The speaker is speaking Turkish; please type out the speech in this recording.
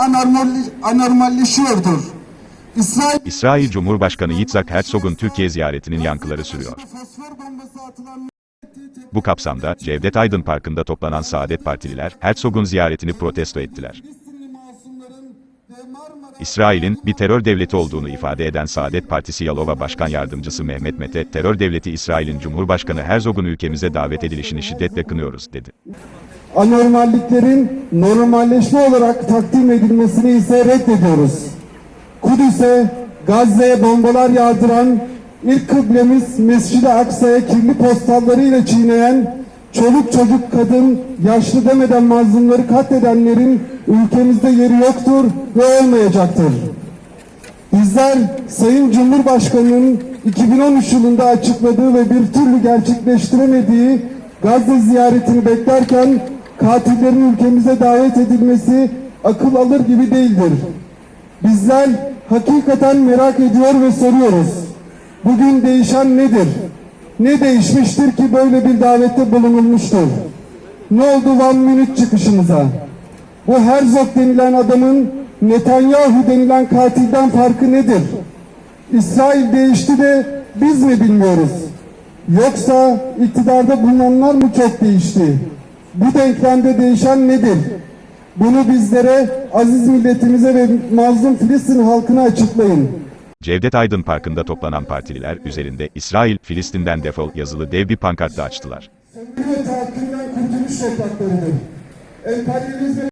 anormal, anormalleşiyordur. İsrail İsrail Cumhurbaşkanı Yitzhak Herzog'un Türkiye ziyaretinin yankıları sürüyor. Bu kapsamda Cevdet Aydın Parkı'nda toplanan Saadet Partililer, Herzog'un ziyaretini protesto ettiler. İsrail'in bir terör devleti olduğunu ifade eden Saadet Partisi Yalova Başkan Yardımcısı Mehmet Mete, terör devleti İsrail'in Cumhurbaşkanı Herzog'un ülkemize davet edilişini şiddetle kınıyoruz, dedi. Anormalliklerin normalleşme olarak takdim edilmesini ise reddediyoruz. Kudüs'e, Gazze'ye bombalar yağdıran, ilk kıblemiz Mescid-i Aksa'ya kirli postallarıyla çiğneyen, çoluk çocuk kadın, yaşlı demeden mazlumları katledenlerin ülkemizde yeri yoktur ve olmayacaktır. Bizler Sayın Cumhurbaşkanı'nın 2013 yılında açıkladığı ve bir türlü gerçekleştiremediği Gazze ziyaretini beklerken katillerin ülkemize davet edilmesi akıl alır gibi değildir. Bizler hakikaten merak ediyor ve soruyoruz. Bugün değişen nedir? Ne değişmiştir ki böyle bir davette bulunulmuştur? Ne oldu Van Münih çıkışımıza? Bu Herzog denilen adamın Netanyahu denilen katilden farkı nedir? İsrail değişti de biz mi bilmiyoruz? Yoksa iktidarda bulunanlar mı çok değişti? Bu denklemde değişen nedir? Bunu bizlere, aziz milletimize ve mazlum Filistin halkına açıklayın. Cevdet Aydın Parkı'nda toplanan partililer üzerinde İsrail, Filistin'den defol yazılı dev bir pankart da açtılar. Sömürü ve tahakkümden kurtuluş topraklarıdır. Emperyalizm